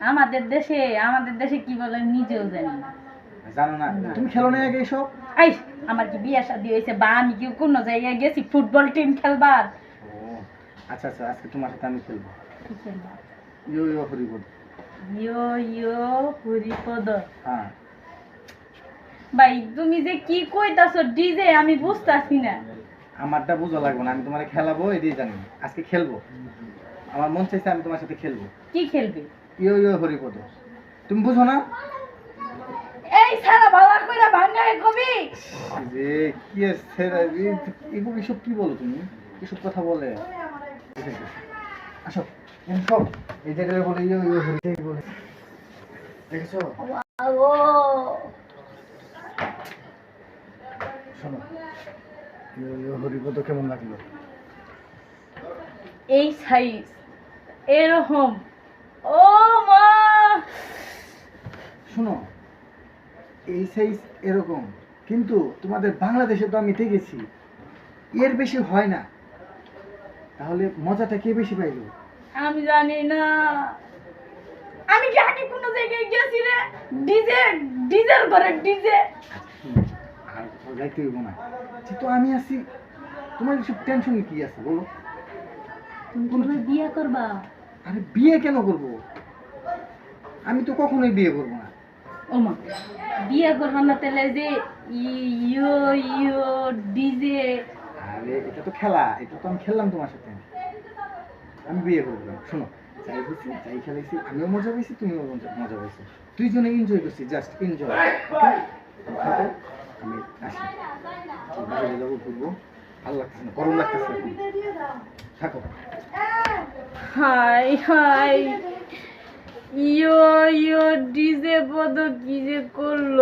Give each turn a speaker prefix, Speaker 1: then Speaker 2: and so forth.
Speaker 1: আমাদের দেশে আমাদের দেশে কি বলে নিজেও জানি না।
Speaker 2: জানো না?
Speaker 1: না।
Speaker 2: তুমি খেলো না আগে এসব?
Speaker 1: এই আমার কি বিয়ে শাদী হয়েছে বা আমি কি কোনো জায়গায় গেছি? ফুটবল টিম খেলবার?
Speaker 2: আচ্ছা আচ্ছা আজকে তোমার সাথে আমি খেলব।
Speaker 1: কি খেলবা
Speaker 2: ইয়ো ইয়ো হরিবোধ
Speaker 1: ইয়ো ইয়ো হরিপদ।
Speaker 2: হ্যাঁ।
Speaker 1: ভাই তুমি যে কি কইতাছো ডিজে আমি বুঝতাছি না।
Speaker 2: আমারটা বুঝা লাগবে না আমি তোমার খেলাবো এটাই জানি। আজকে খেলব। আমার মন চাইছে আমি তোমার সাথে খেলব।
Speaker 1: কি খেলবে?
Speaker 2: ইয়ো ইয়ো হরিপদ তুমি বুঝো না?
Speaker 1: এই সারা ভালো কইরা ভাঙায় কবি।
Speaker 2: যে কি আছে এগুলো এসব কি বলো তুমি? এসব কথা বলে। আসো এখানে সব এই জায়গায় বলে ইয়ো ইয়ো হরি। বলে। দেখেছ? শোনো ইয়ো ইয়ো হরিপদ কেমন লাগল?
Speaker 1: এই সাইজ। এরকম। ও মা!
Speaker 2: শোনো এই সাইজ এরকম কিন্তু তোমাদের বাংলাদেশে তো আমি দেখেছি এর বেশি হয় না। তাহলে মজাটা কে বেশি পাইলো?
Speaker 1: আমি জানি না। আমি কি আগে কোনো জায়গায় গেছি রে? ডিজে ডিজের ঘরে ডিজে
Speaker 2: আর যাইতে হইব না। যেহেতু আমি আছি তোমার এসব টেনশন কি আছে বলো?
Speaker 1: তুমি বিয়ে করবা?
Speaker 2: আরে বিয়ে কেন করব? আমি তো কখনোই বিয়ে করব না।
Speaker 1: ও মা বিয়ে করবা না তাহলে যে ইয়ো ইয়ো ডিজে।
Speaker 2: আরে এটা তো খেলা এটা তো আমি খেললাম তোমার সাথে। আমি বিয়ে করব না শোনো যাই হয়েছি যাই খেলাইছি আমিও মজা পেয়েছি তুমিও মজা পেয়েছ দুইজনে এনজয় করছি জাস্ট এনজয় আমি আসি। বাইরে যাব ঘুরবো। ভালো লাগতেছে না গরম লাগতেছে থাকো।
Speaker 1: Hi hi. Yo yo DJ পদ কি যে করল?